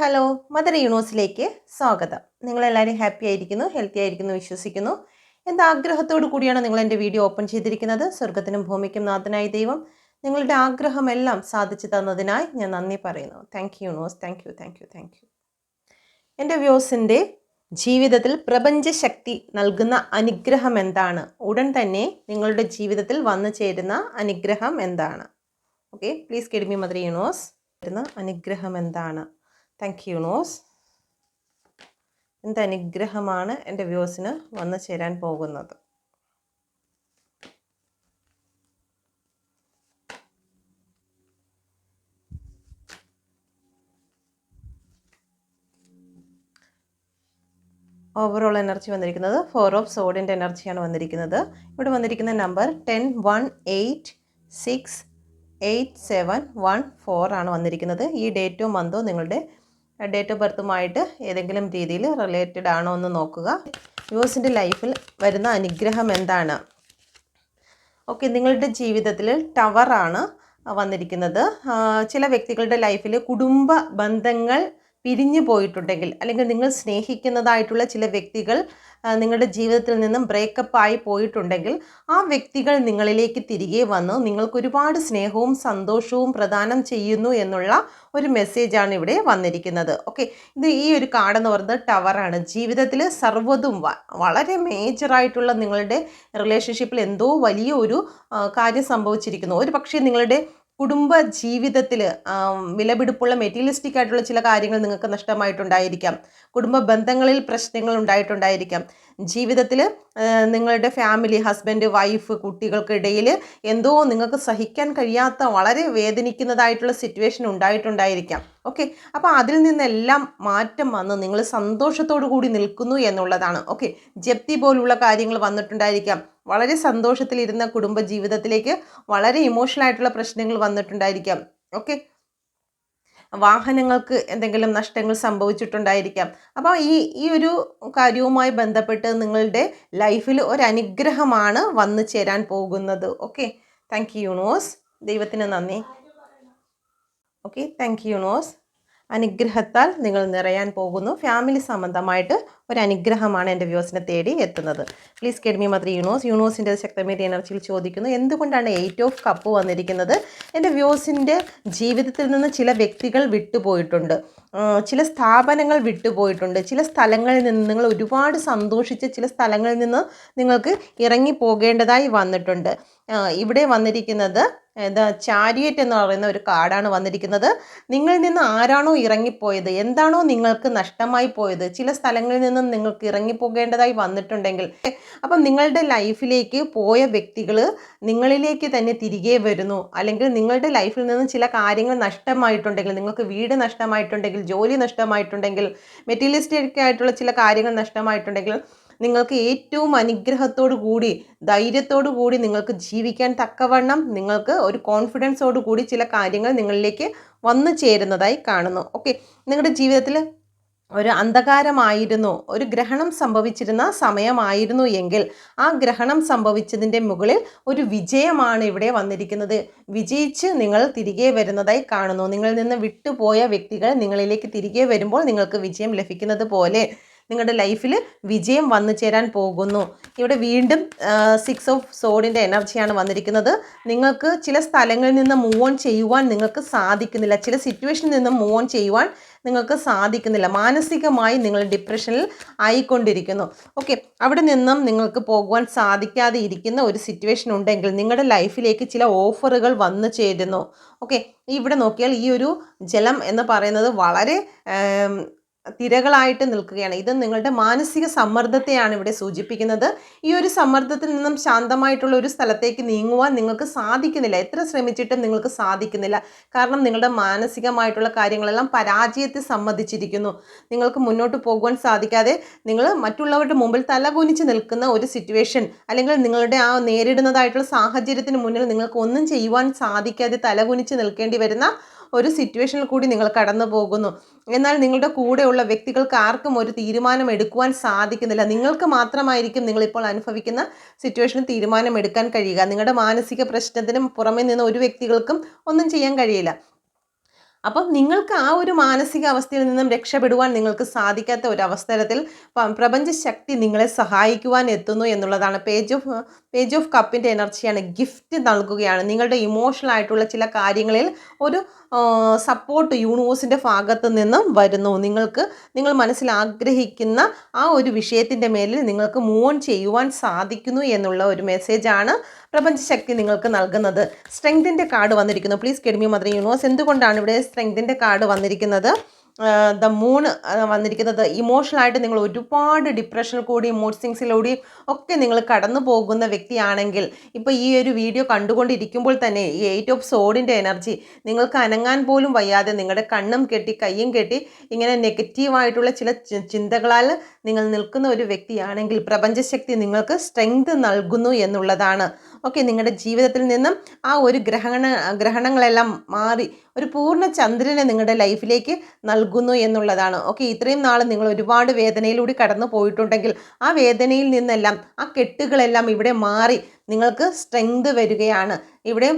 Hello mother യൂണിവേഴ്സിലേക്ക് സ്വാഗതം. നിങ്ങളെല്ലാവരും happy ആയിരിക്കുന്നു ഹെൽത്തി ആയിരിക്കുന്നു വിശ്വസിക്കുന്നു. എന്താ ആഗ്രഹത്തോടു കൂടിയാണ് നിങ്ങൾ എന്റെ വീഡിയോ ഓപ്പൺ ചെയ്തിരിക്കുന്നത്? സ്വർഗത്തിനും ഭൂമിക്കും നാഥനായ ദൈവം നിങ്ങളുടെ ആഗ്രഹമെല്ലാം സാധിച്ചു തന്നതിനായി ഞാൻ നന്ദി പറയുന്നു. Thank you universe. Thank you thank you thank you എന്റെ വ്യൂസിന്റെ ജീവിതത്തിൽ പ്രപഞ്ചശക്തി നൽകുന്ന അനുഗ്രഹം എന്താണ്? ഉടൻ തന്നെ നിങ്ങളുടെ ജീവിതത്തിൽ വന്നു ചേരുന്ന അനുഗ്രഹം എന്താണ്? ഓക്കെ പ്ലീസ് കെഡ്മി മദർ യൂണിവേഴ്സ് വരുന്ന അനുഗ്രഹം എന്താണ്? താങ്ക് യു യൂണിവേഴ്സ് എന്ത് അനുഗ്രഹമാണ് എന്റെ വ്യൂസിന് വന്നു ചേരാൻ പോകുന്നത്? ഓവറോൾ എനർജി വന്നിരിക്കുന്നത് ഫോർ ഓഫ് സോഡിന്റെ എനർജിയാണ് വന്നിരിക്കുന്നത്. ഇവിടെ വന്നിരിക്കുന്ന number ten one eight six eight seven one four ആണ് വന്നിരിക്കുന്നത്. ഈ ഡേറ്റോ മന്തോ നിങ്ങളുടെ ഡേറ്റ് ഓഫ് ബർത്തുമായിട്ട് ഏതെങ്കിലും രീതിയിൽ റിലേറ്റഡ് ആണോ എന്ന് നോക്കുക. യുവേഴ്സിന്റെ ലൈഫിൽ വരുന്ന അനുഗ്രഹം എന്താണ്? ഓക്കെ നിങ്ങളുടെ ജീവിതത്തിൽ ടവറാണ് വന്നിരിക്കുന്നത്. ചില വ്യക്തികളുടെ ലൈഫിൽ കുടുംബ ബന്ധങ്ങൾ പിരിഞ്ഞു പോയിട്ടുണ്ടെങ്കിൽ അല്ലെങ്കിൽ നിങ്ങൾ സ്നേഹിക്കുന്നതായിട്ടുള്ള ചില വ്യക്തികൾ നിങ്ങളുടെ ജീവിതത്തിൽ നിന്നും ബ്രേക്കപ്പ് ആയി പോയിട്ടുണ്ടെങ്കിൽ ആ വ്യക്തികൾ നിങ്ങളിലേക്ക് തിരികെ വന്ന് നിങ്ങൾക്ക് ഒരുപാട് സ്നേഹവും സന്തോഷവും പ്രദാനം ചെയ്യുന്നു എന്നുള്ള ഒരു മെസ്സേജാണ് ഇവിടെ വന്നിരിക്കുന്നത്. ഓക്കെ ഇത് ഈ ഒരു കാർഡ് എന്ന് പറയുന്നത് ടവറാണ് ജീവിതത്തിൽ സർവതും വളരെ മേജറായിട്ടുള്ള നിങ്ങളുടെ റിലേഷൻഷിപ്പിൽ എന്തോ വലിയ ഒരു കാര്യം സംഭവിച്ചിരിക്കുന്നു. ഒരു പക്ഷേ നിങ്ങളുടെ കുടുംബ ജീവിതത്തിൽ വിലപിടിപ്പുള്ള മെറ്റീരിയലിസ്റ്റിക് ആയിട്ടുള്ള ചില കാര്യങ്ങൾ നിങ്ങൾക്ക് നഷ്ടമായിട്ടുണ്ടായിരിക്കാം. കുടുംബ ബന്ധങ്ങളിൽ പ്രശ്നങ്ങൾ ഉണ്ടായിട്ടുണ്ടായിരിക്കാം. ജീവിതത്തിൽ നിങ്ങളുടെ ഫാമിലി ഹസ്ബൻഡ് വൈഫ് കുട്ടികൾക്കിടയിൽ എന്തോ നിങ്ങൾക്ക് സഹിക്കാൻ കഴിയാത്ത വളരെ വേദനിക്കുന്നതായിട്ടുള്ള സിറ്റുവേഷൻ ഉണ്ടായിട്ടുണ്ടായിരിക്കാം. ഓക്കെ? അപ്പോൾ അതിൽ നിന്നെല്ലാം മാറ്റം വന്ന് നിങ്ങൾ സന്തോഷത്തോടു കൂടി നിൽക്കുന്നു എന്നുള്ളതാണ്. ഓക്കെ? ജപ്തി പോലുള്ള കാര്യങ്ങൾ വന്നിട്ടുണ്ടായിരിക്കാം. വളരെ സന്തോഷത്തിലിരുന്ന കുടുംബ ജീവിതത്തിലേക്ക് വളരെ ഇമോഷണൽ ആയിട്ടുള്ള പ്രശ്നങ്ങൾ വന്നിട്ടുണ്ടായിരിക്കാം. ഓക്കെ? വാഹനങ്ങൾക്ക് എന്തെങ്കിലും നഷ്ടങ്ങൾ സംഭവിച്ചിട്ടുണ്ടായിരിക്കാം. അപ്പോൾ ഈ ഈ ഒരു കാര്യവുമായി ബന്ധപ്പെട്ട് നിങ്ങളുടെ ലൈഫിൽ ഒരു വന്നു ചേരാൻ പോകുന്നത്. ഓക്കെ. Thank you universe. ദൈവത്തിന് നന്ദി. ഓക്കെ. Thank you universe. അനുഗ്രഹത്താൽ നിങ്ങൾ നിറയാൻ പോകുന്നു. ഫാമിലി സംബന്ധമായിട്ട് ഒരു അനുഗ്രഹമാണ് എന്റെ വ്യൂസിനെ തേടി എത്തുന്നത്. പ്ലീസ് കെഡ്മി മദർ യൂണിവേഴ്സ് യൂണിവേഴ്സിന്റെ ശക്തമേറിയ എനർജിയിൽ ചോദിക്കുന്നു എന്തുകൊണ്ടാണ് എയ്റ്റ് ഓഫ് കപ്പ് വന്നിരിക്കുന്നത്? എന്റെ വ്യൂസിന്റെ ജീവിതത്തിൽ നിന്ന് ചില വ്യക്തികൾ വിട്ടുപോയിട്ടുണ്ട്. ചില സ്ഥാപനങ്ങൾ വിട്ടുപോയിട്ടുണ്ട്. ചില സ്ഥലങ്ങളിൽ നിന്ന് നിങ്ങൾ ഒരുപാട് സന്തോഷിച്ച് ചില സ്ഥലങ്ങളിൽ നിന്ന് നിങ്ങൾക്ക് ഇറങ്ങി പോകേണ്ടതായി വന്നിട്ടുണ്ട് ഇവിടെ വന്നിരിക്കുന്നത് എന്താ ചാരിയറ്റ് എന്ന് പറയുന്ന ഒരു കാർഡാണ് വന്നിരിക്കുന്നത്. നിങ്ങളിൽ നിന്ന് ആരാണോ ഇറങ്ങിപ്പോയത് എന്താണോ നിങ്ങൾക്ക് നഷ്ടമായി പോയത് ചില സ്ഥലങ്ങളിൽ നിന്നും നിങ്ങൾക്ക് ഇറങ്ങിപ്പോകേണ്ടതായി വന്നിട്ടുണ്ടെങ്കിൽ അപ്പം നിങ്ങളുടെ ലൈഫിലേക്ക് പോയ വ്യക്തികൾ നിങ്ങളിലേക്ക് തന്നെ തിരികെ വരുന്നു. അല്ലെങ്കിൽ നിങ്ങളുടെ ലൈഫിൽ നിന്നും ചില കാര്യങ്ങൾ നഷ്ടമായിട്ടുണ്ടെങ്കിൽ നിങ്ങൾക്ക് വീട് നഷ്ടമായിട്ടുണ്ടെങ്കിൽ ജോലി നഷ്ടമായിട്ടുണ്ടെങ്കിൽ മെറ്റീരിയലിസ്റ്റിക് ആയിട്ടുള്ള ചില കാര്യങ്ങൾ നഷ്ടമായിട്ടുണ്ടെങ്കിൽ നിങ്ങൾക്ക് ഏറ്റവും അനുഗ്രഹത്തോടു കൂടി ധൈര്യത്തോടു കൂടി നിങ്ങൾക്ക് ജീവിക്കാൻ തക്കവണ്ണം നിങ്ങൾക്ക് ഒരു കോൺഫിഡൻസോടു കൂടി ചില കാര്യങ്ങൾ നിങ്ങളിലേക്ക് വന്നു ചേരുന്നതായി കാണുന്നു. ഓക്കെ നിങ്ങളുടെ ജീവിതത്തിൽ ഒരു അന്ധകാരമായിരുന്നു ഒരു ഗ്രഹണം സംഭവിച്ചിരുന്ന സമയമായിരുന്നു എങ്കിൽ ആ ഗ്രഹണം സംഭവിച്ചതിന്റെ മുകളിൽ ഒരു വിജയമാണ് ഇവിടെ വന്നിരിക്കുന്നത്. വിജയിച്ച് നിങ്ങൾ തിരികെ വരുന്നതായി കാണുന്നു. നിങ്ങളിൽ നിന്ന് വിട്ടുപോയ വ്യക്തികൾ നിങ്ങളിലേക്ക് തിരികെ വരുമ്പോൾ നിങ്ങൾക്ക് വിജയം ലഭിക്കുന്നത് പോലെ നിങ്ങളുടെ ലൈഫിൽ വിജയം വന്നു ചേരാൻ പോകുന്നു. ഇവിടെ വീണ്ടും സിക്സ് ഓഫ് സോഡിന്റെ എനർജിയാണ് വന്നിരിക്കുന്നത്. നിങ്ങൾക്ക് ചില സ്ഥലങ്ങളിൽ നിന്ന് മൂവ് ഓൺ ചെയ്യുവാൻ നിങ്ങൾക്ക് സാധിക്കുന്നില്ല. ചില സിറ്റുവേഷനിൽ നിന്ന് മൂവ് ഓൺ ചെയ്യുവാൻ നിങ്ങൾക്ക് സാധിക്കുന്നില്ല. മാനസികമായി നിങ്ങൾ ഡിപ്രഷനിൽ ആയിക്കൊണ്ടിരിക്കുന്നു. ഓക്കെ അവിടെ നിന്നും നിങ്ങൾക്ക് പോകുവാൻ സാധിക്കാതെ ഇരിക്കുന്ന ഒരു സിറ്റുവേഷൻ ഉണ്ടെങ്കിൽ നിങ്ങളുടെ ലൈഫിലേക്ക് ചില ഓഫറുകൾ വന്നു ചേരുന്നു. ഓക്കെ ഇവിടെ നോക്കിയാൽ ഈ ഒരു ജലം എന്ന് പറയുന്നത് വളരെ തിരകളായിട്ട് നിൽക്കുകയാണ്. ഇത് നിങ്ങളുടെ മാനസിക സമ്മർദ്ദത്തെയാണ് ഇവിടെ സൂചിപ്പിക്കുന്നത്. ഈ ഒരു സമ്മർദ്ദത്തിൽ നിന്നും ശാന്തമായിട്ടുള്ള ഒരു സ്ഥലത്തേക്ക് നീങ്ങുവാൻ നിങ്ങൾക്ക് സാധിക്കുന്നില്ല. എത്ര ശ്രമിച്ചിട്ടും നിങ്ങൾക്ക് സാധിക്കുന്നില്ല. കാരണം നിങ്ങളുടെ മാനസികമായിട്ടുള്ള കാര്യങ്ങളെല്ലാം പരാജയത്തെ സമ്മതിച്ചിരിക്കുന്നു. നിങ്ങൾക്ക് മുന്നോട്ട് പോകുവാൻ സാധിക്കാതെ നിങ്ങൾ മറ്റുള്ളവരുടെ മുമ്പിൽ തലകുനിച്ച് നിൽക്കുന്ന ഒരു സിറ്റുവേഷൻ അല്ലെങ്കിൽ നിങ്ങളുടെ ആ നേരിടുന്നതായിട്ടുള്ള സാഹചര്യത്തിന് മുന്നിൽ നിങ്ങൾക്ക് ഒന്നും ചെയ്യുവാൻ സാധിക്കാതെ തലകുനിച്ച് നിൽക്കേണ്ടി വരുന്ന ഒരു സിറ്റുവേഷനിൽ കൂടി നിങ്ങൾ കടന്നു പോകുന്നു. എന്നാൽ നിങ്ങളുടെ കൂടെയുള്ള വ്യക്തികൾക്ക് ആർക്കും ഒരു തീരുമാനം എടുക്കുവാൻ സാധിക്കുന്നില്ല. നിങ്ങൾക്ക് മാത്രമായിരിക്കും നിങ്ങളിപ്പോൾ അനുഭവിക്കുന്ന സിറ്റുവേഷനിൽ തീരുമാനം എടുക്കാൻ കഴിയുക. നിങ്ങളുടെ മാനസിക പ്രശ്നത്തിനും പുറമെ നിന്ന് ഒരു വ്യക്തികൾക്കും ഒന്നും ചെയ്യാൻ കഴിയില്ല. അപ്പം നിങ്ങൾക്ക് ആ ഒരു മാനസികാവസ്ഥയിൽ നിന്നും രക്ഷപ്പെടുവാൻ നിങ്ങൾക്ക് സാധിക്കാത്ത ഒരു അവസരത്തിൽ പ്രപഞ്ച ശക്തി നിങ്ങളെ സഹായിക്കുവാൻ എത്തുന്നു എന്നുള്ളതാണ്. പേജ് ഓഫ് പേജ് ഓഫ് കപ്പിന്റെ എനർജിയാണ് ഗിഫ്റ്റ് നൽകുകയാണ്. നിങ്ങളുടെ ഇമോഷണൽ ആയിട്ടുള്ള ചില കാര്യങ്ങളിൽ ഒരു സപ്പോർട്ട് യൂണിവേഴ്സിന്റെ ഭാഗത്ത് നിന്നും വരുന്നു. നിങ്ങൾക്ക് നിങ്ങൾ മനസ്സിൽ ആഗ്രഹിക്കുന്ന ആ ഒരു വിഷയത്തിന്റെ മേലിൽ നിങ്ങൾക്ക് മൂവ് ഓൺ ചെയ്യുവാൻ സാധിക്കുന്നു എന്നുള്ള ഒരു മെസ്സേജാണ് പ്രപഞ്ചശക്തി നിങ്ങൾക്ക് നൽകുന്നത്. സ്ട്രെങ്തിന്റെ കാർഡ് വന്നിരിക്കുന്നു. പ്ലീസ് കെഡ്മി മദർ യൂണിവേഴ്സ് എന്തുകൊണ്ടാണ് ഇവിടെ സ്ട്രെങ്തിന്റെ കാർഡ് വന്നിരിക്കുന്നത്? ദ മൂണ് വന്നിരിക്കുന്നത് ഇമോഷണലായിട്ട് നിങ്ങൾ ഒരുപാട് ഡിപ്രഷനിൽ കൂടി മൂഡ് സ്വിങ്സിലൂടെയും ഒക്കെ നിങ്ങൾ കടന്നു പോകുന്ന വ്യക്തിയാണെങ്കിൽ ഇപ്പോൾ ഈ ഒരു വീഡിയോ കണ്ടുകൊണ്ടിരിക്കുമ്പോൾ തന്നെ ഈ എയ്റ്റ് ഓഫ് സോഡിന്റെ എനർജി നിങ്ങൾക്ക് അനങ്ങാൻ പോലും വയ്യാതെ നിങ്ങളുടെ കണ്ണും കെട്ടി കയ്യും കെട്ടി ഇങ്ങനെ നെഗറ്റീവായിട്ടുള്ള ചില ചിന്തകളാൽ നിങ്ങൾ നിൽക്കുന്ന ഒരു വ്യക്തിയാണെങ്കിൽ പ്രപഞ്ചശക്തി നിങ്ങൾക്ക് സ്ട്രെങ്ത് നൽകുന്നു എന്നുള്ളതാണ്. ഓക്കെ നിങ്ങളുടെ ജീവിതത്തിൽ നിന്നും ആ ഒരു ഗ്രഹണ ഗ്രഹണങ്ങളെല്ലാം മാറി ഒരു പൂർണ ചന്ദ്രനെ നിങ്ങളുടെ ലൈഫിലേക്ക് നൽകുന്നു എന്നുള്ളതാണ്. ഓക്കെ ഇത്രയും നാൾ നിങ്ങൾ ഒരുപാട് വേദനയിലൂടെ കടന്നു പോയിട്ടുണ്ടെങ്കിൽ ആ വേദനയിൽ നിന്നെല്ലാം ആ കെട്ടുകളെല്ലാം ഇവിടെ മാറി നിങ്ങൾക്ക് സ്ട്രെങ്ത് വരികയാണ്. ഇവിടെ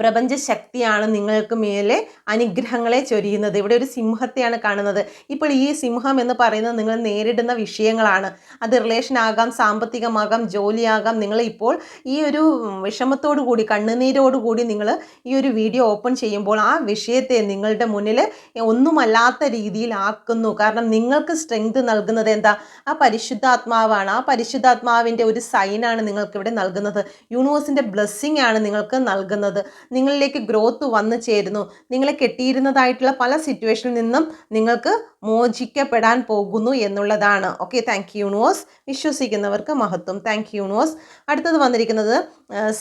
പ്രപഞ്ച ശക്തിയാണ് നിങ്ങൾക്ക് മേലെ അനുഗ്രഹങ്ങളെ ചൊരിയുന്നത്. ഇവിടെ ഒരു സിംഹത്തെയാണ് കാണുന്നത്. ഇപ്പോൾ ഈ സിംഹം എന്ന് പറയുന്നത് നിങ്ങൾ നേരിടുന്ന വിഷയങ്ങളാണ്. അത് റിലേഷൻ ആകാം സാമ്പത്തികമാകാം ജോലിയാകാം. നിങ്ങൾ ഇപ്പോൾ ഈ ഒരു വിഷമത്തോടു കൂടി കണ്ണുനീരോടു കൂടി നിങ്ങൾ ഈ ഒരു വീഡിയോ ഓപ്പൺ ചെയ്യുമ്പോൾ ആ വിഷയത്തെ നിങ്ങളുടെ മുന്നിൽ ഒന്നുമല്ലാത്ത രീതിയിൽ ആക്കുന്നു. കാരണം നിങ്ങൾക്ക് സ്ട്രെങ്ത് നൽകുന്നത് എന്താ? ആ പരിശുദ്ധാത്മാവാണ്. ആ പരിശുദ്ധാത്മാവിന്റെ ഒരു സൈനാണ് നിങ്ങൾക്കിവിടെ നൽകുന്നത്. യൂണിവേഴ്സിന്റെ ബ്ലെസ്സിങ് ആണ് നിങ്ങൾക്ക് നൽകുന്നത്. നിങ്ങളിലേക്ക് ഗ്രോത്ത് വന്നു ചേരുന്നു. നിങ്ങളെ കെട്ടിയിരുന്നതായിട്ടുള്ള പല സിറ്റുവേഷനിൽ നിന്നും നിങ്ങൾക്ക് മോചിക്കപ്പെടാൻ പോകുന്നു എന്നുള്ളതാണ്. ഓക്കെ താങ്ക് യൂണിവേഴ്സ് വിശ്വസിക്കുന്നവർക്ക് മഹത്വം. താങ്ക് യൂണിവേഴ്സ് അടുത്തത് വന്നിരിക്കുന്നത്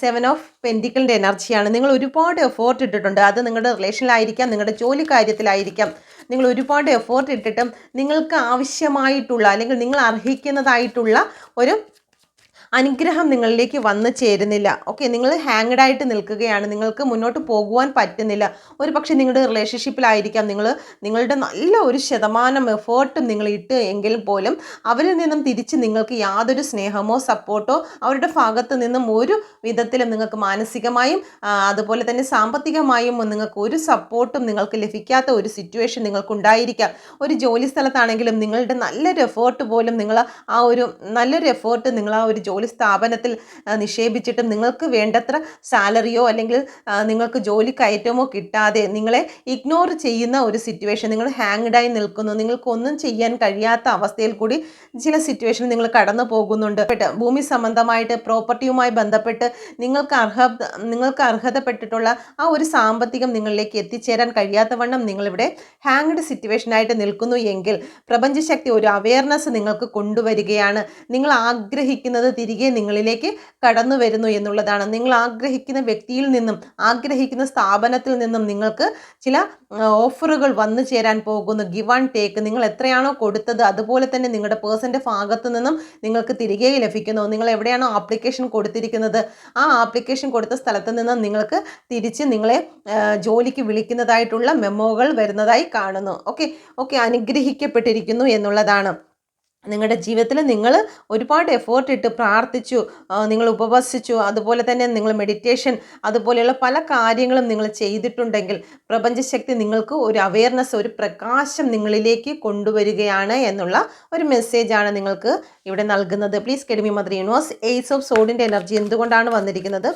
സെവൻ ഓഫ് പെന്റിക്കിളിന്റെ എനർജിയാണ്. നിങ്ങൾ ഒരുപാട് എഫേർട്ട് ഇട്ടിട്ടുണ്ട്. അത് നിങ്ങളുടെ റിലേഷനിലായിരിക്കാം നിങ്ങളുടെ ജോലി കാര്യത്തിലായിരിക്കാം നിങ്ങൾ ഒരുപാട് എഫേർട്ട് ഇട്ടിട്ടും നിങ്ങൾക്ക് ആവശ്യമായിട്ടുള്ള അല്ലെങ്കിൽ നിങ്ങൾ അർഹിക്കുന്നതായിട്ടുള്ള ഒരു അനുഗ്രഹം നിങ്ങളിലേക്ക് വന്നു ചേരുന്നില്ല. ഓക്കെ നിങ്ങൾ ഹാങ്ഡ് ആയിട്ട് നിൽക്കുകയാണ്. നിങ്ങൾക്ക് മുന്നോട്ട് പോകുവാൻ പറ്റുന്നില്ല. ഒരു പക്ഷേ നിങ്ങളുടെ റിലേഷൻഷിപ്പിലായിരിക്കാം നിങ്ങൾ നിങ്ങളുടെ നല്ല ഒരു ശതമാനം എഫേർട്ടും നിങ്ങൾ ഇട്ട് എങ്കിൽ പോലും അവരിൽ നിന്നും തിരിച്ച് നിങ്ങൾക്ക് യാതൊരു സ്നേഹമോ സപ്പോർട്ടോ അവരുടെ ഭാഗത്ത് നിന്നും ഒരു വിധത്തിലും നിങ്ങൾക്ക് മാനസികമായും അതുപോലെ തന്നെ സാമ്പത്തികമായും നിങ്ങൾക്ക് ഒരു സപ്പോർട്ടും നിങ്ങൾക്ക് ലഭിക്കാത്ത ഒരു സിറ്റുവേഷൻ നിങ്ങൾക്കുണ്ടായിരിക്കാം. ഒരു ജോലി സ്ഥലത്താണെങ്കിലും നിങ്ങളുടെ നല്ലൊരു എഫേർട്ട് പോലും നിങ്ങൾ ആ ഒരു നല്ലൊരു എഫേർട്ട് നിങ്ങൾ ആ ഒരു ജോലി സ്ഥാപനത്തിൽ ആ, നിക്ഷേപിച്ചിട്ടും നിങ്ങൾക്ക് വേണ്ടത്ര സാലറിയോ അല്ലെങ്കിൽ നിങ്ങൾക്ക് ജോലി കയറ്റമോ കിട്ടാതെ നിങ്ങളെ ഇഗ്നോർ ചെയ്യുന്ന ഒരു സിറ്റുവേഷൻ നിങ്ങൾ ഹാങ്ഡായി നിൽക്കുന്നു നിങ്ങൾക്കൊന്നും ചെയ്യാൻ കഴിയാത്ത അവസ്ഥയിൽ കൂടി ചില സിറ്റുവേഷൻ നിങ്ങൾ കടന്നു പോകുന്നുണ്ട്. ഭൂമി സംബന്ധമായിട്ട് പ്രോപ്പർട്ടിയുമായി ബന്ധപ്പെട്ട് നിങ്ങൾക്ക് അർഹ നിങ്ങൾക്ക് അർഹതപ്പെട്ടിട്ടുള്ള ആ ഒരു സാമ്പത്തികം നിങ്ങളിലേക്ക് എത്തിച്ചേരാൻ കഴിയാത്ത വണ്ണം നിങ്ങളിവിടെ ഹാങ്ഡ് സിറ്റുവേഷനായിട്ട് നിൽക്കുന്നു എങ്കിൽ പ്രപഞ്ചശക്തി ഒരു അവയർനെസ് നിങ്ങൾക്ക് കൊണ്ടുവരികയാണ്. നിങ്ങൾ ആഗ്രഹിക്കുന്നത് തിരികെ നിങ്ങളിലേക്ക് കടന്നു വരുന്നു എന്നുള്ളതാണ്. നിങ്ങൾ ആഗ്രഹിക്കുന്ന വ്യക്തിയിൽ നിന്നും ആഗ്രഹിക്കുന്ന സ്ഥാപനത്തിൽ നിന്നും നിങ്ങൾക്ക് ചില ഓഫറുകൾ വന്നു ചേരാൻ പോകുന്നു. ഗിവ് ആൻഡ് ടേക്ക് നിങ്ങൾ എത്രയാണോ കൊടുത്തത് അതുപോലെ തന്നെ നിങ്ങളുടെ പേഴ്സന്റെ ഭാഗത്തു നിന്നും നിങ്ങൾക്ക് തിരികെ ലഭിക്കുന്നു. നിങ്ങൾ എവിടെയാണോ ആപ്ലിക്കേഷൻ കൊടുത്തിരിക്കുന്നത് ആ ആപ്ലിക്കേഷൻ കൊടുത്ത സ്ഥലത്ത് നിന്നും നിങ്ങൾക്ക് തിരിച്ച് നിങ്ങളെ ജോലിക്ക് വിളിക്കുന്നതായിട്ടുള്ള മെമ്മോകൾ വരുന്നതായി കാണുന്നു. ഓക്കെ? ഓക്കെ അനുഗ്രഹിക്കപ്പെട്ടിരിക്കുന്നു എന്നുള്ളതാണ്. നിങ്ങളുടെ ജീവിതത്തിൽ നിങ്ങൾ ഒരുപാട് എഫേർട്ട് ഇട്ട് പ്രാർത്ഥിച്ചു നിങ്ങൾ ഉപവസിച്ചു അതുപോലെ തന്നെ നിങ്ങൾ മെഡിറ്റേഷൻ അതുപോലെയുള്ള പല കാര്യങ്ങളും നിങ്ങൾ ചെയ്തിട്ടുണ്ടെങ്കിൽ പ്രപഞ്ചശക്തി നിങ്ങൾക്ക് ഒരു അവയർനെസ് ഒരു പ്രകാശം നിങ്ങളിലേക്ക് കൊണ്ടുവരികയാണ് എന്നുള്ള ഒരു മെസ്സേജാണ് നിങ്ങൾക്ക് ഇവിടെ നൽകുന്നത്. പ്ലീസ് കെഡമി മദർ യൂണിവേഴ്സ് എയ്സ് ഓഫ് സോഡിന്റെ എനർജി എന്തുകൊണ്ടാണ് വന്നിരിക്കുന്നത്?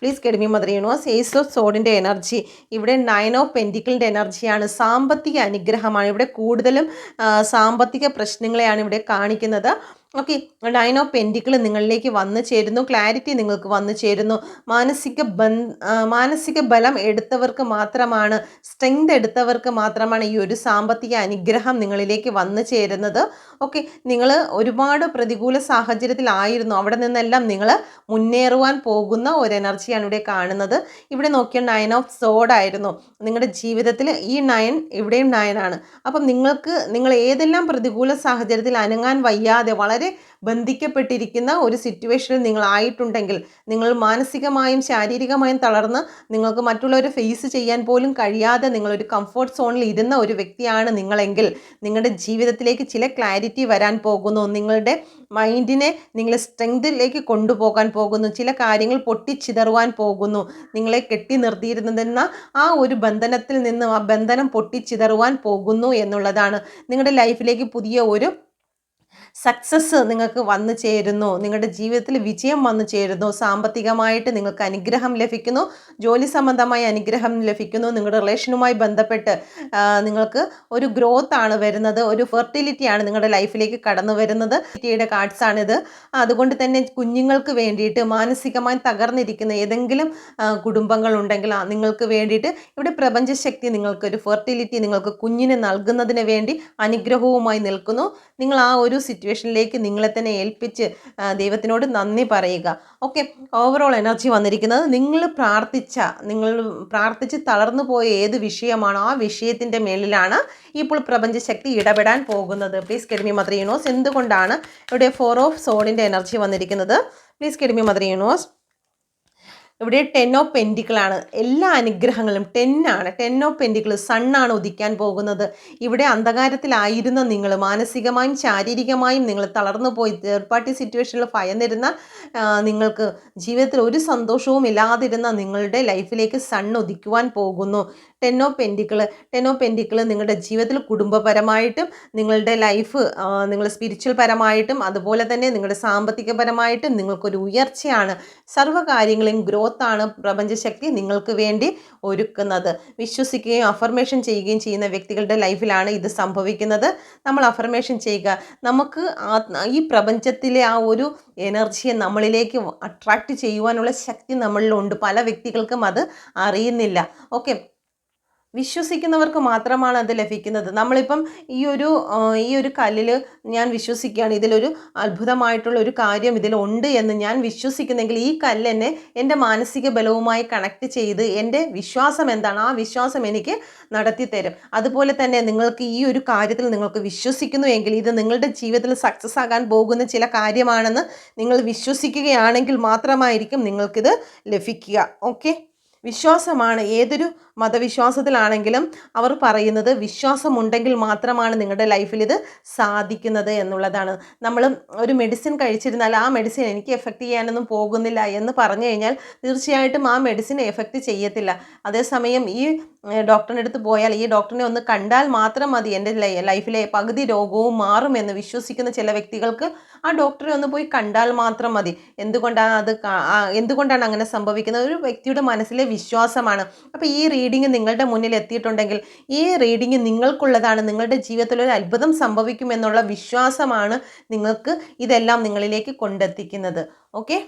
പ്ലീസ് കെടുമി മദർ യൂണിവേഴ്സ് ഏസ് ഓഫ് സോഡിന്റെ എനർജി ഇവിടെ നയൻ ഓഫ് പെന്റിക്കിളിന്റെ എനർജിയാണ് സാമ്പത്തിക അനുഗ്രഹമാണ്. ഇവിടെ കൂടുതലും സാമ്പത്തിക പ്രശ്നങ്ങളെയാണ് ഇവിടെ കാണിക്കുന്നത്. ഓക്കെ നയൻ ഓഫ് പെന്റിക്കിൾ നിങ്ങളിലേക്ക് വന്നു ചേരുന്നു. ക്ലാരിറ്റി നിങ്ങൾക്ക് വന്നു ചേരുന്നു. മാനസിക മാനസിക ബലം എടുത്തവർക്ക് മാത്രമാണ് സ്ട്രെങ്ത് എടുത്തവർക്ക് മാത്രമാണ് ഈ ഒരു സാമ്പത്തിക അനുഗ്രഹം നിങ്ങളിലേക്ക് വന്നു ചേരുന്നത്. ഓക്കെ നിങ്ങൾ ഒരുപാട് പ്രതികൂല സാഹചര്യത്തിലായിരുന്നു. അവിടെ നിന്നെല്ലാം നിങ്ങൾ മുന്നേറുവാൻ പോകുന്ന ഒരു എനർജിയാണ് ഇവിടെ കാണുന്നത്. ഇവിടെ നോക്കിയ നയൻ ഓഫ് സോഡ് ആയിരുന്നു. നിങ്ങളുടെ ജീവിതത്തിൽ ഈ നയൻ ഇവിടെയും നയനാണ് അപ്പം നിങ്ങൾക്ക് നിങ്ങൾ ഏതെല്ലാം പ്രതികൂല സാഹചര്യത്തിൽ അനങ്ങാൻ വയ്യാതെ വളരെ ബന്ധിക്കപ്പെട്ടിരിക്കുന്ന ഒരു സിറ്റുവേഷനിൽ നിങ്ങളായിട്ടുണ്ടെങ്കിൽ നിങ്ങൾ മാനസികമായും ശാരീരികമായും തളർന്ന് നിങ്ങൾക്ക് മറ്റുള്ളവരെ ഫേസ് ചെയ്യാൻ പോലും കഴിയാതെ നിങ്ങളൊരു കംഫർട്ട് സോണിൽ ഇരുന്ന ഒരു വ്യക്തിയാണ് നിങ്ങളെങ്കിൽ നിങ്ങളുടെ ജീവിതത്തിലേക്ക് ചില ക്ലാരിറ്റി വരാൻ പോകുന്നു. നിങ്ങളുടെ മൈൻഡിനെ നിങ്ങൾ സ്ട്രെങ്തിലേക്ക് കൊണ്ടുപോകാൻ പോകുന്നു. ചില കാര്യങ്ങൾ പൊട്ടിച്ചിതറുവാൻ പോകുന്നു. നിങ്ങളെ കെട്ടി നിർത്തിയിരുന്നതെന്ന ആ ഒരു ബന്ധനത്തിൽ നിന്നും ആ ബന്ധനം പൊട്ടിച്ചിതറുവാൻ പോകുന്നു എന്നുള്ളതാണ് നിങ്ങളുടെ ലൈഫിലേക്ക് പുതിയ ഒരു സക്സസ് നിങ്ങൾക്ക് വന്നു ചേരുന്നു. നിങ്ങളുടെ ജീവിതത്തിൽ വിജയം വന്നു ചേരുന്നു. സാമ്പത്തികമായിട്ട് നിങ്ങൾക്ക് അനുഗ്രഹം ലഭിക്കുന്നു. ജോലി സംബന്ധമായ അനുഗ്രഹം ലഭിക്കുന്നു. നിങ്ങളുടെ റിലേഷനുമായി ബന്ധപ്പെട്ട് നിങ്ങൾക്ക് ഒരു ഗ്രോത്ത് ആണ് വരുന്നത്. ഒരു ഫെർട്ടിലിറ്റി ആണ് നിങ്ങളുടെ ലൈഫിലേക്ക് കടന്നു വരുന്നത്. യുടെ കാർഡ്സ് ആണിത്. അതുകൊണ്ട് തന്നെ കുഞ്ഞുങ്ങൾക്ക് വേണ്ടിയിട്ട് മാനസികമായി തകർന്നിരിക്കുന്ന ഏതെങ്കിലും കുടുംബങ്ങൾ ഉണ്ടെങ്കിൽ നിങ്ങൾക്ക് വേണ്ടിയിട്ട് ഇവിടെ പ്രപഞ്ചശക്തി നിങ്ങൾക്ക് ഒരു ഫെർട്ടിലിറ്റി നിങ്ങൾക്ക് കുഞ്ഞിന് നൽകുന്നതിന് വേണ്ടി അനുഗ്രഹവുമായി നിൽക്കുന്നു. നിങ്ങൾ ആ ഒരു സിറ്റുവേഷനിലേക്ക് നിങ്ങളെ തന്നെ ഏൽപ്പിച്ച് ദൈവത്തിനോട് നന്ദി പറയുക. ഓക്കെ ഓവറോൾ എനർജി വന്നിരിക്കുന്നത് നിങ്ങൾ പ്രാർത്ഥിച്ച നിങ്ങൾ പ്രാർത്ഥിച്ച് തളർന്നു പോയ ഏത് വിഷയമാണോ ആ വിഷയത്തിന്റെ മേളിലാണ് ഇപ്പോൾ പ്രപഞ്ചശക്തി ഇടപെടാൻ പോകുന്നത്. പ്ലീസ് കെഡ്മി മദർ യൂണിവേഴ്സ് എന്തുകൊണ്ടാണ് ഇവിടെ ഫോർ ഓഫ് സോണിന്റെ എനർജി വന്നിരിക്കുന്നത്? പ്ലീസ് കെഡ്മി മദർ യൂണിവേഴ്സ് ഇവിടെ ടെൻ ഓഫ് പെന്റിക്കിളാണ് എല്ലാ അനുഗ്രഹങ്ങളും ടെൻ ആണ്. ടെൻ ഓഫ് പെന്റിക്കിൾ സണ്ണാണ് ഉദിക്കാൻ പോകുന്നത്. ഇവിടെ അന്ധകാരത്തിലായിരുന്ന നിങ്ങൾ മാനസികമായും ശാരീരികമായും നിങ്ങൾ തളർന്നു പോയി തേർഡ് പാർട്ടി സിറ്റുവേഷനിൽ ഭയന്നിരുന്ന നിങ്ങൾക്ക് ജീവിതത്തിൽ ഒരു സന്തോഷവും ഇല്ലാതിരുന്ന നിങ്ങളുടെ ലൈഫിലേക്ക് സൺ ഉദിക്കുവാൻ പോകുന്നു. Ten of pentacle ten of pentacle നിങ്ങളുടെ ജീവിതത്തിൽ കുടുംബപരമായിട്ടും നിങ്ങളുടെ ലൈഫ് നിങ്ങൾ സ്പിരിച്വൽ പരമായിട്ടും അതുപോലെ തന്നെ നിങ്ങളുടെ സാമ്പത്തികപരമായിട്ടും നിങ്ങൾക്കൊരു ഉയർച്ചയാണ്. സർവകാര്യങ്ങളെയും ഗ്രോത്ത് ആണ് പ്രപഞ്ചശക്തി നിങ്ങൾക്ക് വേണ്ടി ഒരുക്കുന്നത്. വിശ്വസിക്കുകയും അഫർമേഷൻ ചെയ്യുകയും ചെയ്യുന്ന വ്യക്തികളുടെ ലൈഫിലാണ് ഇത് സംഭവിക്കുന്നത്. നമ്മൾ അഫർമേഷൻ ചെയ്യുക. നമുക്ക് ഈ പ്രപഞ്ചത്തിലെ ആ ഒരു എനർജിയെ നമ്മളിലേക്ക് അട്രാക്റ്റ് ചെയ്യുവാനുള്ള ശക്തി നമ്മളിലുണ്ട്. പല വ്യക്തികൾക്കും അത് അറിയുന്നില്ല. ഓക്കെ വിശ്വസിക്കുന്നവർക്ക് മാത്രമാണ് അത് ലഭിക്കുന്നത്. നമ്മളിപ്പം ഈ ഒരു ഈ ഒരു കല്ലിൽ ഞാൻ വിശ്വസിക്കുകയാണ്. ഇതിലൊരു അത്ഭുതമായിട്ടുള്ള ഒരു കാര്യം ഇതിലുണ്ട് എന്ന് ഞാൻ വിശ്വസിക്കുന്നെങ്കിൽ ഈ കല്ല് എന്നെ എന്റെ മാനസിക ബലവുമായി കണക്ട് ചെയ്ത് എന്റെ വിശ്വാസം എന്താണ് ആ വിശ്വാസം എനിക്ക് നടത്തി തരും അതുപോലെ തന്നെ നിങ്ങൾക്ക് ഈ ഒരു കാര്യത്തിൽ നിങ്ങൾക്ക് വിശ്വസിക്കുന്നു എങ്കിൽ ഇത് നിങ്ങളുടെ ജീവിതത്തിൽ സക്സസ് ആകാൻ പോകുന്ന ചില കാര്യമാണെന്ന് നിങ്ങൾ വിശ്വസിക്കുകയാണെങ്കിൽ മാത്രമായിരിക്കും നിങ്ങൾക്കിത് ലഭിക്കുക. ഓക്കെ വിശ്വാസമാണ് ഏതൊരു മതവിശ്വാസത്തിലാണെങ്കിലും അവർ പറയുന്നത് വിശ്വാസമുണ്ടെങ്കിൽ മാത്രമാണ് നിങ്ങളുടെ ലൈഫിൽ ഇത് സാധിക്കുന്നത് എന്നുള്ളതാണ്. നമ്മൾ ഒരു മെഡിസിൻ കഴിച്ചിരുന്നാൽ ആ മെഡിസിൻ എനിക്ക് എഫക്റ്റ് ചെയ്യാനൊന്നും പോകുന്നില്ല എന്ന് പറഞ്ഞു കഴിഞ്ഞാൽ തീർച്ചയായിട്ടും ആ മെഡിസിൻ എഫക്റ്റ് ചെയ്യത്തില്ല. അതേസമയം ഈ ഡോക്ടറിന്റെ അടുത്ത് പോയാൽ ഈ ഡോക്ടറിനെ ഒന്ന് കണ്ടാൽ മാത്രം മതി എന്റെ ലൈഫിലെ പകുതി രോഗവും മാറുമെന്ന് വിശ്വസിക്കുന്ന ചില വ്യക്തികൾക്ക് ആ ഡോക്ടറെ ഒന്ന് പോയി കണ്ടാൽ മാത്രം മതി. എന്തുകൊണ്ടാണ് അത് എന്തുകൊണ്ടാണ് അങ്ങനെ സംഭവിക്കുന്നത്? ഒരു വ്യക്തിയുടെ മനസ്സിലെ വിശ്വാസമാണ്. അപ്പോൾ ഈ റീഡിങ് നിങ്ങളുടെ മുന്നിൽ എത്തിയിട്ടുണ്ടെങ്കിൽ ഈ റീഡിങ് നിങ്ങൾക്കുള്ളതാണ്. നിങ്ങളുടെ ജീവിതത്തിൽ ഒരു അത്ഭുതം സംഭവിക്കുമെന്നുള്ള വിശ്വാസമാണ് നിങ്ങൾക്ക് ഇതെല്ലാം നിങ്ങളിലേക്ക് കൊണ്ടെത്തിക്കുന്നത്. ഓക്കെ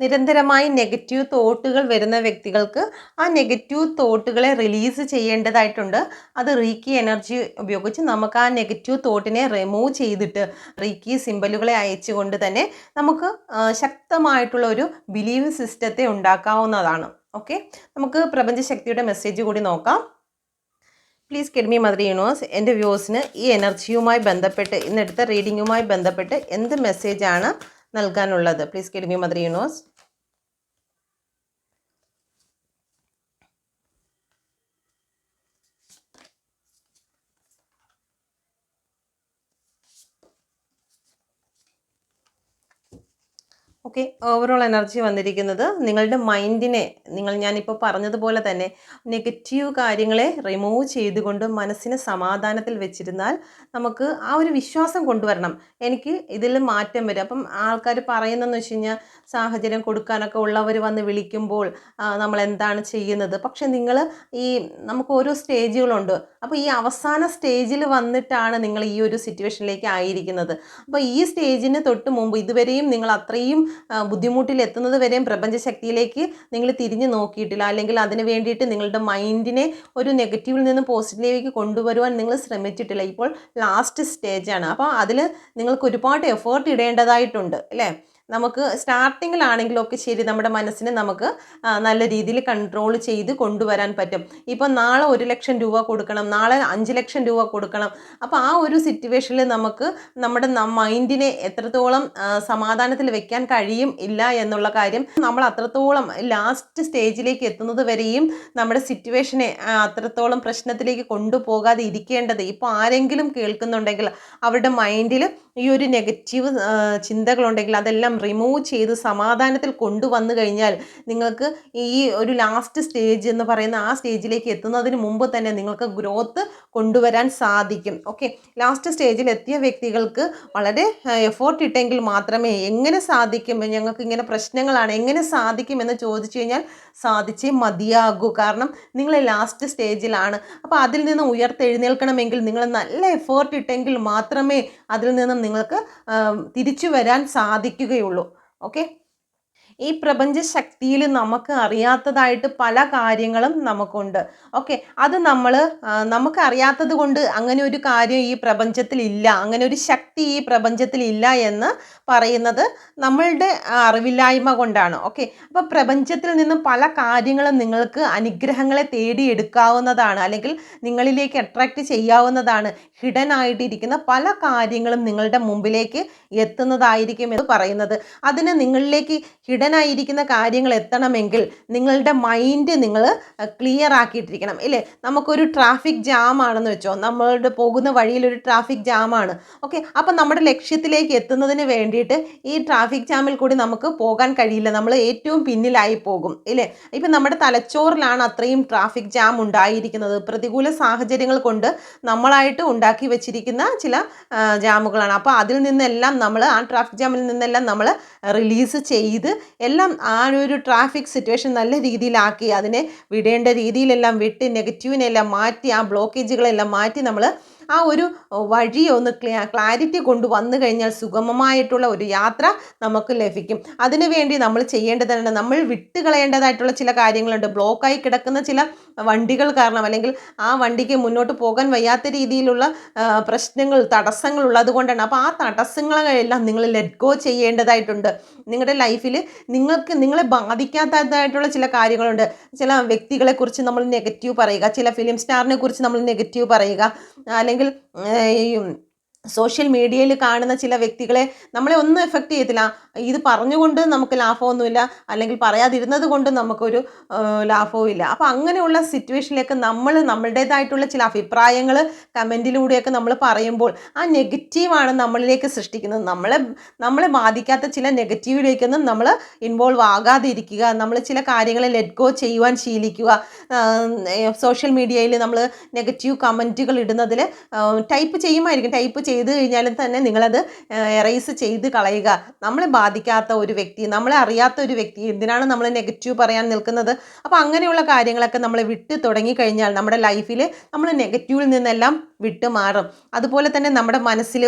നിരന്തരമായി നെഗറ്റീവ് തോട്ടുകൾ വരുന്ന വ്യക്തികൾക്ക് ആ നെഗറ്റീവ് തോട്ടുകളെ റിലീസ് ചെയ്യേണ്ടതായിട്ടുണ്ട്. അത് റീക്കി എനർജി ഉപയോഗിച്ച് നമുക്ക് ആ നെഗറ്റീവ് തോട്ടിനെ റിമൂവ് ചെയ്തിട്ട് റീക്കി സിമ്പലുകളെ അയച്ചുകൊണ്ട് തന്നെ നമുക്ക് ശക്തമായിട്ടുള്ള ഒരു ബിലീവ് സിസ്റ്റത്തെ ഉണ്ടാക്കാവുന്നതാണ്. ഓക്കെ നമുക്ക് പ്രപഞ്ചശക്തിയുടെ മെസ്സേജ് കൂടി നോക്കാം. പ്ലീസ് കെഡ്മി മദർ യൂണിവേഴ്സ് എന്റെ വ്യൂസിന് ഈ എനർജിയുമായി ബന്ധപ്പെട്ട് ഇന്നെടുത്ത റീഡിങ്ങുമായി ബന്ധപ്പെട്ട് എന്ത് മെസ്സേജാണ് നൽകാനുള്ളത്? Please കെഡ്മി mother universe okay overall energy വന്നിരിക്കുന്നത് നിങ്ങളുടെ മൈൻഡിനെ നിങ്ങൾ ഞാനിപ്പോൾ പറഞ്ഞതുപോലെ തന്നെ നെഗറ്റീവ് കാര്യങ്ങളെ റിമൂവ് ചെയ്തുകൊണ്ട് മനസ്സിനെ സമാധാനത്തിൽ വെച്ചിരുന്നാൽ നമുക്ക് ആ ഒരു വിശ്വാസം കൊണ്ടുവരണം. എനിക്ക് ഇതിൽ മാറ്റം വരും. അപ്പം ആൾക്കാർ പറയുന്നതെന്ന് വെച്ച് കഴിഞ്ഞാൽ സാഹചര്യം കൊടുക്കാനൊക്കെ ഉള്ളവർ വന്ന് വിളിക്കുമ്പോൾ നമ്മൾ എന്താണ് ചെയ്യുന്നത്? പക്ഷെ നിങ്ങൾ ഈ നമുക്ക് ഓരോ സ്റ്റേജുകളുണ്ട് അപ്പോൾ ഈ അവസാന സ്റ്റേജിൽ വന്നിട്ടാണ് നിങ്ങൾ ഈ ഒരു സിറ്റുവേഷനിലേക്ക് ആയിരിക്കുന്നത്. അപ്പോൾ ഈ സ്റ്റേജിന് തൊട്ട് മുമ്പ് ഇതുവരെയും നിങ്ങൾ അത്രയും ബുദ്ധിമുട്ടിൽ എത്തുന്നത് വരെയും പ്രപഞ്ചശക്തിയിലേക്ക് നിങ്ങൾ തിരിഞ്ഞു നോക്കിയിട്ടില്ല. അല്ലെങ്കിൽ അതിന് വേണ്ടിയിട്ട് നിങ്ങളുടെ മൈൻഡിനെ ഒരു നെഗറ്റീവിൽ നിന്ന് പോസിറ്റീവിലേക്ക് കൊണ്ടുവരുവാൻ നിങ്ങൾ ശ്രമിച്ചിട്ടില്ല. ഇപ്പോൾ ലാസ്റ്റ് സ്റ്റേജാണ് അപ്പോൾ അതിൽ നിങ്ങൾക്ക് ഒരുപാട് എഫേർട്ട് ഇടേണ്ടതായിട്ടുണ്ട് അല്ലേ? നമുക്ക് സ്റ്റാർട്ടിങ്ങിലാണെങ്കിലൊക്കെ ശരി നമ്മുടെ മനസ്സിനെ നമുക്ക് നല്ല രീതിയിൽ കൺട്രോൾ ചെയ്ത് കൊണ്ടുവരാൻ പറ്റും. ഇപ്പം നാളെ ഒരു ലക്ഷം രൂപ കൊടുക്കണം നാളെ അഞ്ച് ലക്ഷം രൂപ കൊടുക്കണം. അപ്പോൾ ആ ഒരു സിറ്റുവേഷനിൽ നമുക്ക് നമ്മുടെ മൈൻഡിനെ എത്രത്തോളം സമാധാനത്തിൽ വെക്കാൻ കഴിയും ഇല്ല എന്നുള്ള കാര്യം നമ്മൾ അത്രത്തോളം ലാസ്റ്റ് സ്റ്റേജിലേക്ക് എത്തുന്നത് വരെയും നമ്മുടെ സിറ്റുവേഷനെ അത്രത്തോളം പ്രശ്നത്തിലേക്ക് കൊണ്ടുപോകാതെ ഇരിക്കേണ്ടത് ഇപ്പോൾ ആരെങ്കിലും കേൾക്കുന്നുണ്ടെങ്കിൽ അവരുടെ മൈൻഡിൽ ഈ ഒരു നെഗറ്റീവ് ചിന്തകളുണ്ടെങ്കിൽ അതെല്ലാം റിമൂവ് ചെയ്ത് സമാധാനത്തിൽ കൊണ്ടുവന്നു കഴിഞ്ഞാൽ നിങ്ങൾക്ക് ഈ ഒരു ലാസ്റ്റ് സ്റ്റേജ് എന്ന് പറയുന്ന ആ സ്റ്റേജിലേക്ക് എത്തുന്നതിന് മുമ്പ് തന്നെ നിങ്ങൾക്ക് ഗ്രോത്ത് കൊണ്ടുവരാൻ സാധിക്കും. ഓക്കെ ലാസ്റ്റ് സ്റ്റേജിൽ എത്തിയ വ്യക്തികൾക്ക് വളരെ എഫോർട്ട് ഇട്ടെങ്കിൽ മാത്രമേ എങ്ങനെ സാധിക്കും? ഞങ്ങൾക്ക് ഇങ്ങനെ പ്രശ്നങ്ങളാണ്. എങ്ങനെ സാധിക്കും എന്ന് ചോദിച്ചു കഴിഞ്ഞാൽ സാധിച്ചേ മതിയാകൂ. കാരണം നിങ്ങൾ ലാസ്റ്റ് സ്റ്റേജിലാണ് അപ്പോൾ അതിൽ നിന്ന് ഉയർത്തെഴുന്നേൽക്കണമെങ്കിൽ നിങ്ങൾ നല്ല എഫേർട്ട് ഇട്ടെങ്കിൽ മാത്രമേ അതിൽ നിന്നും നിങ്ങൾക്ക് തിരിച്ചു വരാൻ സാധിക്കുകയുള്ളൂ. ഓക്കെ? ഈ പ്രപഞ്ച ശക്തിയിൽ നമുക്ക് അറിയാത്തതായിട്ട് പല കാര്യങ്ങളും നമുക്കുണ്ട്. ഓക്കെ അത് നമ്മൾ നമുക്ക് അറിയാത്തത് കൊണ്ട് അങ്ങനെ ഒരു കാര്യം ഈ പ്രപഞ്ചത്തിൽ ഇല്ല അങ്ങനെ ഒരു ശക്തി ഈ പ്രപഞ്ചത്തിൽ ഇല്ല എന്ന് പറയുന്നത് നമ്മളുടെ അറിവില്ലായ്മ കൊണ്ടാണ്. ഓക്കെ അപ്പോൾ പ്രപഞ്ചത്തിൽ നിന്നും പല കാര്യങ്ങളും നിങ്ങൾക്ക് അനുഗ്രഹങ്ങളെ തേടിയെടുക്കാവുന്നതാണ് അല്ലെങ്കിൽ നിങ്ങളിലേക്ക് അട്രാക്റ്റ് ചെയ്യാവുന്നതാണ് ഹിഡൻ ആയിട്ടിരിക്കുന്ന പല കാര്യങ്ങളും നിങ്ങളുടെ മുമ്പിലേക്ക് എത്തുന്നതായിരിക്കും എന്ന് പറയുന്നത്. അതിന് നിങ്ങളിലേക്ക് ഹിഡൻ ആയിരിക്കുന്ന കാര്യങ്ങൾ എത്തണമെങ്കിൽ നിങ്ങളുടെ മൈൻഡ് നിങ്ങൾ ക്ലിയർ ആക്കിയിട്ടിരിക്കണം. ഇല്ലേ? നമുക്കൊരു ട്രാഫിക് ജാം ആണെന്ന് വെച്ചോ നമ്മളുടെ പോകുന്ന വഴിയിൽ ഒരു ട്രാഫിക് ജാം ആണ്. ഓക്കെ അപ്പം നമ്മുടെ ലക്ഷ്യത്തിലേക്ക് എത്തുന്നതിന് വേണ്ടിയിട്ട് ഈ ട്രാഫിക് ജാമിൽ കൂടി നമുക്ക് പോകാൻ കഴിയില്ല. നമ്മൾ ഏറ്റവും പിന്നിലായി പോകും. ഇല്ലേ? ഇപ്പം നമ്മുടെ തലച്ചോറിലാണ് അത്രയും ട്രാഫിക് ജാം ഉണ്ടായിരിക്കുന്നത്. പ്രതികൂല സാഹചര്യങ്ങൾ കൊണ്ട് നമ്മളായിട്ട് ഉണ്ടാക്കി വെച്ചിരിക്കുന്ന ചില ജാമുകളാണ് അപ്പോൾ അതിൽ നിന്നെല്ലാം നമ്മൾ ആ ട്രാഫിക് ജാമിൽ നിന്നെല്ലാം നമ്മൾ റിലീസ് ചെയ്ത് എല്ലാം ആ ഒരു ട്രാഫിക് സിറ്റുവേഷൻ നല്ല രീതിയിലാക്കി അതിനെ വിടേണ്ട രീതിയിലെല്ലാം വിട്ട് നെഗറ്റീവിനെല്ലാം മാറ്റി ആ ബ്ലോക്കേജുകളെല്ലാം മാറ്റി നമ്മൾ ആ ഒരു വഴി ഒന്ന് ക്ലാരിറ്റി കൊണ്ടുവന്നു കഴിഞ്ഞാൽ സുഗമമായിട്ടുള്ള ഒരു യാത്ര നമുക്ക് ലഭിക്കും. അതിനുവേണ്ടി നമ്മൾ ചെയ്യേണ്ടതാണ് നമ്മൾ വിട്ടുകളയേണ്ടതായിട്ടുള്ള ചില കാര്യങ്ങളുണ്ട്. ബ്ലോക്കായി കിടക്കുന്ന ചില വണ്ടികൾ കാരണം അല്ലെങ്കിൽ ആ വണ്ടിക്ക് മുന്നോട്ട് പോകാൻ വയ്യാത്ത രീതിയിലുള്ള പ്രശ്നങ്ങൾ തടസ്സങ്ങൾ ഉള്ളത് കൊണ്ടാണ് അപ്പോൾ ആ തടസ്സങ്ങളെല്ലാം നിങ്ങൾ ലെറ്റ് ഗോ ചെയ്യേണ്ടതായിട്ടുണ്ട്. നിങ്ങളുടെ ലൈഫിൽ നിങ്ങൾക്ക് നിങ്ങളെ ബാധിക്കാത്തതായിട്ടുള്ള ചില കാര്യങ്ങളുണ്ട്. ചില വ്യക്തികളെക്കുറിച്ച് നമ്മൾ നെഗറ്റീവ് പറയുക ചില ഫിലിം സ്റ്റാറിനെ കുറിച്ച് നമ്മൾ നെഗറ്റീവ് പറയുക അല്ലെങ്കിൽ സോഷ്യൽ മീഡിയയിൽ കാണുന്ന ചില വ്യക്തികളെ നമ്മളെ ഒന്നും എഫക്റ്റ് ചെയ്യത്തില്ല. ഇത് പറഞ്ഞുകൊണ്ട് നമുക്ക് ലാഭമൊന്നുമില്ല. അല്ലെങ്കിൽ പറയാതിരുന്നത് കൊണ്ട് നമുക്കൊരു ലാഭവും ഇല്ല അപ്പോൾ അങ്ങനെയുള്ള സിറ്റുവേഷനിലേക്ക് നമ്മൾ നമ്മളുടേതായിട്ടുള്ള ചില അഭിപ്രായങ്ങൾ കമന്റിലൂടെയൊക്കെ നമ്മൾ പറയുമ്പോൾ ആ നെഗറ്റീവാണ് നമ്മളിലേക്ക് സൃഷ്ടിക്കുന്നത്. നമ്മളെ നമ്മളെ ബാധിക്കാത്ത ചില നെഗറ്റീവിലേക്കൊന്നും നമ്മൾ ഇൻവോൾവ് ആകാതിരിക്കുക. നമ്മൾ ചില കാര്യങ്ങളെ ലെറ്റ് ഗോ ചെയ്യുവാൻ ശീലിക്കുക. സോഷ്യൽ മീഡിയയിൽ നമ്മൾ നെഗറ്റീവ് കമന്റുകൾ ഇടുന്നതിൽ ടൈപ്പ് ചെയ്യുമായിരിക്കും. ടൈപ്പ് ചെയ്ത് കഴിഞ്ഞാലും തന്നെ നിങ്ങളത് എറൈസ് ചെയ്ത് കളയുക. നമ്മളെ ബാധിക്കാത്ത ഒരു വ്യക്തി നമ്മളെ അറിയാത്ത ഒരു വ്യക്തി എന്തിനാണ് നമ്മൾ നെഗറ്റീവ് പറയാൻ നിൽക്കുന്നത്? അപ്പോൾ അങ്ങനെയുള്ള കാര്യങ്ങളൊക്കെ നമ്മൾ വിട്ട് തുടങ്ങിക്കഴിഞ്ഞാൽ നമ്മുടെ ലൈഫിൽ നമ്മൾ നെഗറ്റീവിൽ നിന്നെല്ലാം വിട്ട് മാറും. അതുപോലെ തന്നെ നമ്മുടെ മനസ്സിൽ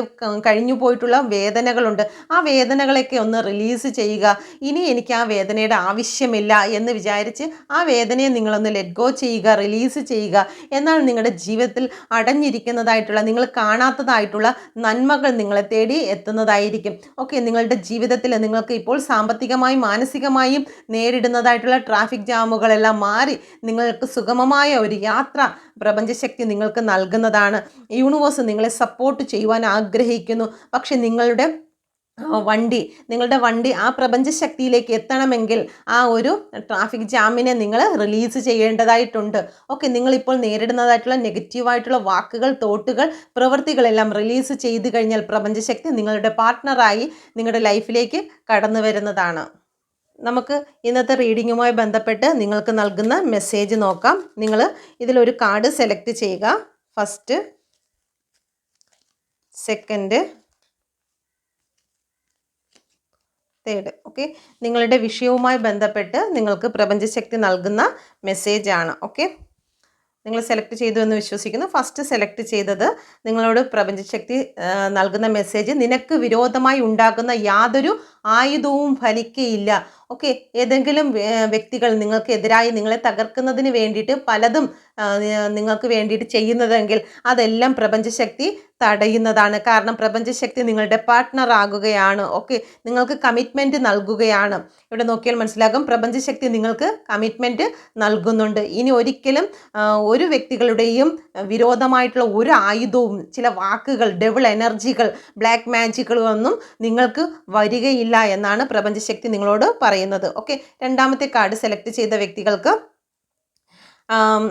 കഴിഞ്ഞു പോയിട്ടുള്ള വേദനകളുണ്ട്. ആ വേദനകളൊക്കെ ഒന്ന് റിലീസ് ചെയ്യുക. ഇനി എനിക്ക് ആ വേദനയുടെ ആവശ്യമില്ല എന്ന് വിചാരിച്ച് ആ വേദനയെ നിങ്ങളൊന്ന് ലെറ്റ് ഗോ ചെയ്യുക റിലീസ് ചെയ്യുക. എന്നാൽ നിങ്ങളുടെ ജീവിതത്തിൽ അടഞ്ഞിരിക്കുന്നതായിട്ടുള്ള നിങ്ങൾ കാണാത്തതായിട്ടുള്ള നന്മകൾ നിങ്ങളെ തേടി എത്തുന്നതായിരിക്കും. ഓക്കെ നിങ്ങളുടെ ജീവിതത്തിൽ നിങ്ങൾക്ക് ഇപ്പോൾ സാമ്പത്തികമായും മാനസികമായും നേരിടുന്നതായിട്ടുള്ള ട്രാഫിക് ജാമുകളെല്ലാം മാറി നിങ്ങൾക്ക് സുഗമമായ ഒരു യാത്ര പ്രപഞ്ചശക്തി നിങ്ങൾക്ക് നൽകുന്നതാണ്. യൂണിവേഴ്സ് നിങ്ങളെ സപ്പോർട്ട് ചെയ്യുവാൻ ആഗ്രഹിക്കുന്നു. പക്ഷെ നിങ്ങളുടെ വണ്ടി നിങ്ങളുടെ വണ്ടി ആ പ്രപഞ്ച ശക്തിയിലേക്ക് എത്തണമെങ്കിൽ ആ ഒരു ട്രാഫിക് ജാമിനെ നിങ്ങൾ റിലീസ് ചെയ്യേണ്ടതായിട്ടുണ്ട്. ഓക്കെ നിങ്ങളിപ്പോൾ നേരിടുന്നതായിട്ടുള്ള നെഗറ്റീവായിട്ടുള്ള വാക്കുകൾ തോട്ടുകൾ പ്രവൃത്തികളെല്ലാം റിലീസ് ചെയ്ത് കഴിഞ്ഞാൽ പ്രപഞ്ചശക്തി നിങ്ങളുടെ പാർട്ട്ണറായി നിങ്ങളുടെ ലൈഫിലേക്ക് കടന്നു വരുന്നതാണ്. നമുക്ക് ഇന്നത്തെ റീഡിങ്ങുമായി ബന്ധപ്പെട്ട് നിങ്ങൾക്ക് നൽകുന്ന മെസ്സേജ് നോക്കാം. നിങ്ങൾ ഇതിലൊരു കാർഡ് സെലക്ട് ചെയ്യുക. First second third okay? നിങ്ങളുടെ വിഷയവുമായി ബന്ധപ്പെട്ട് നിങ്ങൾക്ക് പ്രപഞ്ചശക്തി നൽകുന്ന മെസ്സേജ് ആണ്. ഓക്കെ? നിങ്ങൾ സെലക്ട് ചെയ്തു എന്ന് വിശ്വസിക്കുന്നു. ഫസ്റ്റ് സെലക്ട് ചെയ്തത് നിങ്ങളോട് പ്രപഞ്ചശക്തി നൽകുന്ന മെസ്സേജ് നിനക്ക് വിരോധമായി ഉണ്ടാക്കുന്ന യാതൊരു ആയുധവും ഫലിക്കയില്ല. ഓക്കെ ഏതെങ്കിലും വ്യക്തികൾ നിങ്ങൾക്ക് നിങ്ങൾക്കെതിരായി നിങ്ങളെ തകർക്കുന്നതിന് വേണ്ടിയിട്ട് പലതും നിങ്ങൾക്ക് വേണ്ടിയിട്ട് ചെയ്യുന്നതെങ്കിൽ അതെല്ലാം പ്രപഞ്ചശക്തി തടയുന്നതാണ്. കാരണം പ്രപഞ്ചശക്തി നിങ്ങളുടെ പാർട്ട്ണർ ആകുകയാണ്. ഓക്കെ നിങ്ങൾക്ക് കമ്മിറ്റ്മെന്റ് നൽകുകയാണ്. ഇവിടെ നോക്കിയാൽ മനസ്സിലാകും പ്രപഞ്ചശക്തി നിങ്ങൾക്ക് കമ്മിറ്റ്മെന്റ് നൽകുന്നുണ്ട്. ഇനി ഒരിക്കലും ഒരു വ്യക്തികളുടെയും വിരോധമായിട്ടുള്ള ഒരു ആയുധവും ചില വാക്കുകൾ ഡെവിൾ എനർജികൾ ബ്ലാക്ക് മാജിക്കുകളൊന്നും നിങ്ങൾക്ക് വരികയില്ല എന്നാണ് പ്രപഞ്ചശക്തി നിങ്ങളോട് പറയുന്നത്. ഓക്കെ രണ്ടാമത്തെ കാർഡ് സെലക്ട് ചെയ്ത വ്യക്തികൾക്ക് ആം,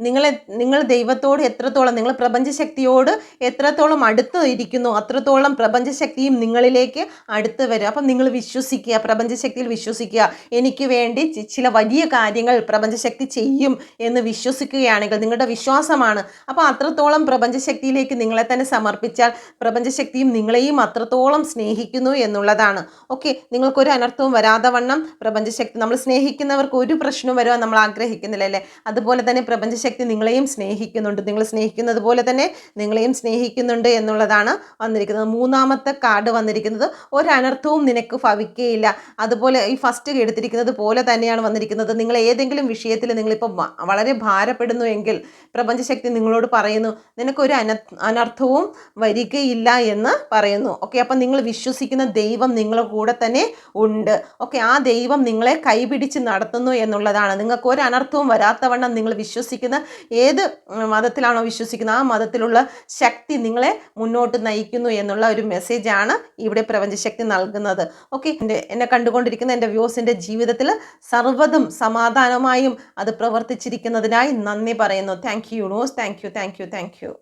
നിങ്ങളെ നിങ്ങൾ ദൈവത്തോട് എത്രത്തോളം നിങ്ങൾ പ്രപഞ്ചശക്തിയോട് എത്രത്തോളം അടുത്ത് ഇരിക്കുന്നു അത്രത്തോളം പ്രപഞ്ചശക്തിയും നിങ്ങളിലേക്ക് അടുത്ത് വരും. അപ്പം നിങ്ങൾ വിശ്വസിക്കുക പ്രപഞ്ചശക്തിയിൽ വിശ്വസിക്കുക. എനിക്ക് വേണ്ടി ചില വലിയ കാര്യങ്ങൾ പ്രപഞ്ചശക്തി ചെയ്യും എന്ന് വിശ്വസിക്കുകയാണെങ്കിൽ നിങ്ങളുടെ വിശ്വാസമാണ്. അപ്പോൾ അത്രത്തോളം പ്രപഞ്ചശക്തിയിലേക്ക് നിങ്ങളെ തന്നെ സമർപ്പിച്ചാൽ പ്രപഞ്ചശക്തിയും നിങ്ങളെയും അത്രത്തോളം സ്നേഹിക്കുന്നു എന്നുള്ളതാണ്. ഓക്കെ നിങ്ങൾക്കൊരു അനർത്ഥവും വരാതെ വണ്ണം പ്രപഞ്ചശക്തി നമ്മൾ സ്നേഹിക്കുന്നവർക്ക് ഒരു പ്രശ്നവും വരുവാൻ നമ്മൾ ആഗ്രഹിക്കുന്നില്ല അല്ലേ? അതുപോലെ തന്നെ പ്രപഞ്ചശക്തി നിങ്ങളെയും സ്നേഹിക്കുന്നുണ്ട്. നിങ്ങൾ സ്നേഹിക്കുന്നത് പോലെ തന്നെ നിങ്ങളെയും സ്നേഹിക്കുന്നുണ്ട് എന്നുള്ളതാണ് വന്നിരിക്കുന്നത്. മൂന്നാമത്തെ കാർഡ് വന്നിരിക്കുന്നത് ഒരനർത്ഥവും നിനക്ക് ഭവിക്കുകയില്ല അതുപോലെ ഈ ഫസ്റ്റ് എടുത്തിരിക്കുന്നത് പോലെ തന്നെയാണ് വന്നിരിക്കുന്നത്. നിങ്ങൾ ഏതെങ്കിലും വിഷയത്തിൽ നിങ്ങളിപ്പോൾ വളരെ ഭാരപ്പെടുന്നു എങ്കിൽ പ്രപഞ്ചശക്തി നിങ്ങളോട് പറയുന്നു നിനക്കൊരു അന അനർത്ഥവും വരികയില്ല എന്ന് പറയുന്നു. ഓക്കെ അപ്പം നിങ്ങൾ വിശ്വസിക്കുന്ന ദൈവം നിങ്ങളുടെ കൂടെ തന്നെ ഉണ്ട്. ഓക്കെ ആ ദൈവം നിങ്ങളെ കൈപിടിച്ച് നടത്തുന്നു എന്നുള്ളതാണ്. നിങ്ങൾക്ക് ഒരു അനർത്ഥവും വരാത്തവണ്ണം നിങ്ങൾ വിശ്വസിക്കുന്ന ഏത് ഉം, മതത്തിലാണോ വിശ്വസിക്കുന്നത് ആ മതത്തിലുള്ള ശക്തി നിങ്ങളെ മുന്നോട്ട് നയിക്കുന്നു എന്നുള്ള ഒരു മെസ്സേജാണ് ഇവിടെ പ്രപഞ്ചശക്തി നൽകുന്നത്. ഓക്കെ എന്റെ എന്നെ കണ്ടുകൊണ്ടിരിക്കുന്ന എന്റെ വ്യൂസിന്റെ ജീവിതത്തിൽ സർവതും സമാധാനമായും അത് പ്രവർത്തിച്ചിരിക്കുന്നതിനായി നന്ദി പറയുന്നു. Thank you യൂണോസ് thank you thank you thank you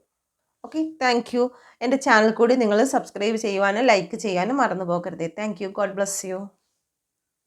okay thank you എന്റെ ചാനൽ കൂടി നിങ്ങൾ സബ്സ്ക്രൈബ് ചെയ്യുവാനും ലൈക്ക് ചെയ്യാനും മറന്നു പോകരുത്. Thank you God bless you